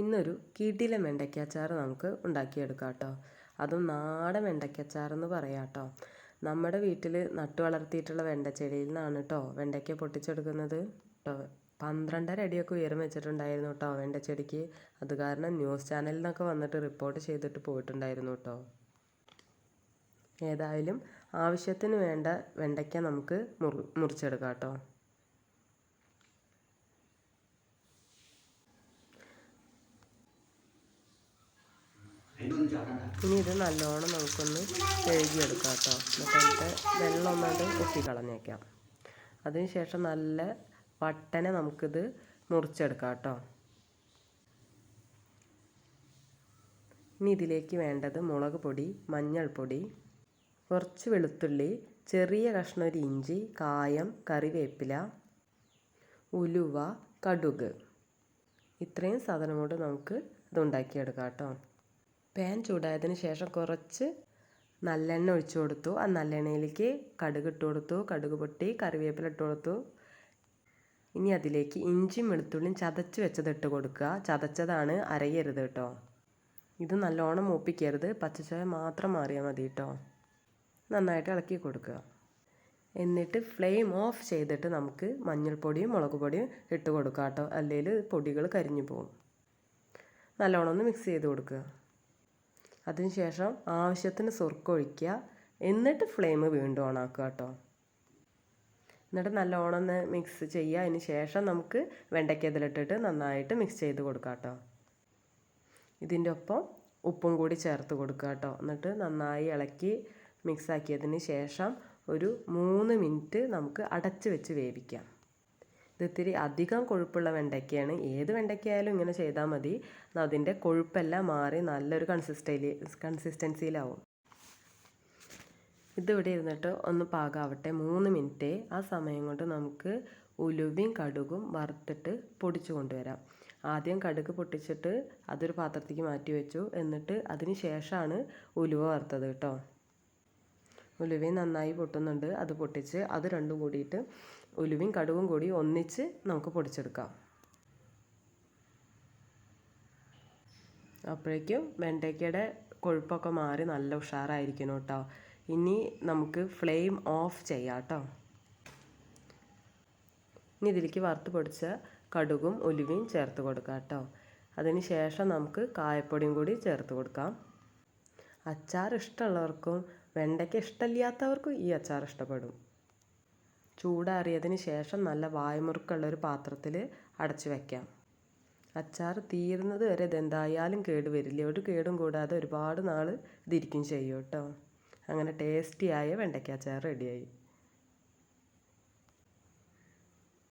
ഇന്നൊരു കിടിലൻ വെണ്ടയ്ക്കാച്ചാർ നമുക്ക് ഉണ്ടാക്കിയെടുക്കാം കേട്ടോ. അതും നാടൻ വെണ്ടയ്ക്കച്ചാറെന്ന് പറയാം കേട്ടോ. നമ്മുടെ വീട്ടിൽ നട്ടു വളർത്തിയിട്ടുള്ള വെണ്ടച്ചെടിയിൽ നിന്നാണ് കേട്ടോ വെണ്ടയ്ക്ക പൊട്ടിച്ചെടുക്കുന്നത്. കേട്ടോ പന്ത്രണ്ടര അടിയൊക്കെ ഉയരം വെച്ചിട്ടുണ്ടായിരുന്നു കേട്ടോ വെണ്ടച്ചെടിക്ക്. അത് കാരണം ന്യൂസ് ചാനലിൽ നിന്നൊക്കെ വന്നിട്ട് റിപ്പോർട്ട് ചെയ്തിട്ട് പോയിട്ടുണ്ടായിരുന്നു കേട്ടോ. ഏതായാലും ആവശ്യത്തിന് വേണ്ട വെണ്ടയ്ക്ക നമുക്ക് മുറി മുറിച്ചെടുക്കാം കേട്ടോ. ഇനി ഇത് നല്ലോണം നമുക്കൊന്ന് കഴുകിയെടുക്കാം കേട്ടോ എന്നിട്ട് വെള്ളം ഒന്നാണ്ട് ഒട്ടിക്കളഞ്ഞേക്കാം അതിനുശേഷം നല്ല വട്ടനെ നമുക്കിത് മുറിച്ചെടുക്കാം കേട്ടോ ഇനി ഇതിലേക്ക് വേണ്ടത് മുളക് പൊടി മഞ്ഞൾപ്പൊടി കുറച്ച് വെളുത്തുള്ളി ചെറിയ കഷ്ണം ഒരു ഇഞ്ചി കായം കറിവേപ്പില ഉലുവ കടുക്. ഇത്രയും സാധനം കൊണ്ട് നമുക്ക് ഇത് ഉണ്ടാക്കിയെടുക്കാം കേട്ടോ പാൻ ചൂടായതിന് ശേഷം കുറച്ച് നല്ലെണ്ണ ഒഴിച്ചു കൊടുത്തു. ആ നല്ലെണ്ണയിലേക്ക് കടുക് ഇട്ട് കൊടുത്തു. കടുക് പൊട്ടി കറിവേപ്പില ഇട്ട് കൊടുത്തു. ഇനി അതിലേക്ക് ഇഞ്ചിയും വെളുത്തുള്ളിയും ചതച്ച് വെച്ചത് ഇട്ട് കൊടുക്കുക. ചതച്ചതാണ് അരയരുത് കേട്ടോ. ഇത് നല്ലോണം മൂപ്പിക്കരുത്. പച്ചച്ചായ മാത്രം മാറിയാൽ മതി കേട്ടോ. നന്നായിട്ട് ഇളക്കി കൊടുക്കുക. എന്നിട്ട് ഫ്ലെയിം ഓഫ് ചെയ്തിട്ട് നമുക്ക് മഞ്ഞൾപ്പൊടിയും മുളക് പൊടിയും ഇട്ട് കൊടുക്കാം കേട്ടോ. അല്ലെങ്കിൽ പൊടികൾ കരിഞ്ഞു പോകും നല്ലോണം ഒന്ന് മിക്സ് ചെയ്ത് കൊടുക്കുക. അതിനുശേഷം ആവശ്യത്തിന് സുർക്ക ഒഴിക്കുക. എന്നിട്ട് ഫ്ലെയിം വീണ്ടും ഓൺ ആക്കുക കേട്ടോ. എന്നിട്ട് നല്ലോണം ഒന്ന് മിക്സ് ചെയ്യുക. അതിന് ശേഷം നമുക്ക് വെണ്ടയ്ക്ക ഇതിലിട്ടിട്ട് നന്നായിട്ട് മിക്സ് ചെയ്ത് കൊടുക്കുക കേട്ടോ. ഇതിന്റെ ഒപ്പം ഉപ്പും കൂടി ചേർത്ത് കൊടുക്കുക കേട്ടോ. എന്നിട്ട് നന്നായി ഇളക്കി മിക്സാക്കിയതിന് ശേഷം ഒരു മൂന്ന് മിനിറ്റ് നമുക്ക് അടച്ച് വെച്ച് വേവിക്കാം. ഇത് ഇത്തിരി അധികം കൊഴുപ്പുള്ള വെണ്ടയ്ക്കയാണ്. ഏത് വെണ്ടയ്ക്കയായാലും ഇങ്ങനെ ചെയ്താൽ മതി. അതിന്റെ കൊഴുപ്പെല്ലാം മാറി നല്ലൊരു കൺസിസ്റ്റൈലി കൺസിസ്റ്റൻസിയിലാവും ഇതിവിടെ ഇരുന്നിട്ട് ഒന്ന് പാകാവട്ടെ. മൂന്ന് മിനിറ്റ്. ആ സമയം കൊണ്ട് നമുക്ക് ഉലുവയും കടുകും വറുത്തിട്ട് പൊടിച്ചു കൊണ്ടുവരാം. ആദ്യം കടുക് പൊട്ടിച്ചിട്ട് അതൊരു പാത്രത്തേക്ക് മാറ്റി വെച്ചു. എന്നിട്ട് അതിന് ശേഷമാണ് ഉലുവ വറുത്തത് കേട്ടോ. ഉലുവയും നന്നായി പൊട്ടുന്നുണ്ട്. അത് പൊട്ടിച്ച് അത് രണ്ടും കൂടിയിട്ട് ഉലുവയും കടുവും കൂടി ഒന്നിച്ച് നമുക്ക് പൊടിച്ചെടുക്കാം. അപ്പോഴേക്കും വെണ്ടയ്ക്കയുടെ കൊഴുപ്പൊക്കെ മാറി നല്ല ഉഷാറായിരിക്കണം കേട്ടോ. ഇനി നമുക്ക് ഫ്ലെയിം ഓഫ് ചെയ്യാം കേട്ടോ. ഇനി ഇതിലേക്ക് വറുത്ത് പൊടിച്ച കടുകും ഉലുവയും ചേർത്ത് കൊടുക്കാം കേട്ടോ. അതിന് ശേഷം നമുക്ക് കായപ്പൊടിയും കൂടി ചേർത്ത് കൊടുക്കാം. അച്ചാർ ഇഷ്ടമുള്ളവർക്കും വെണ്ടയ്ക്ക ഇഷ്ടമില്ലാത്തവർക്കും ഈ അച്ചാർ ഇഷ്ടപ്പെടും. ചൂടാറിയതിന് ശേഷം നല്ല വായ്മുറുക്കുള്ള ഒരു പാത്രത്തിൽ അടച്ചു വയ്ക്കാം അച്ചാർ തീരുന്നത് വരെ ഇതെന്തായാലും കേട് വരില്ല. ഒരു കേടും കൂടാതെ ഒരുപാട് നാൾ ഇതിരിക്കും ചെയ്യും കേട്ടോ. അങ്ങനെ ടേസ്റ്റിയായ വെണ്ടയ്ക്ക അച്ചാർ റെഡിയായി.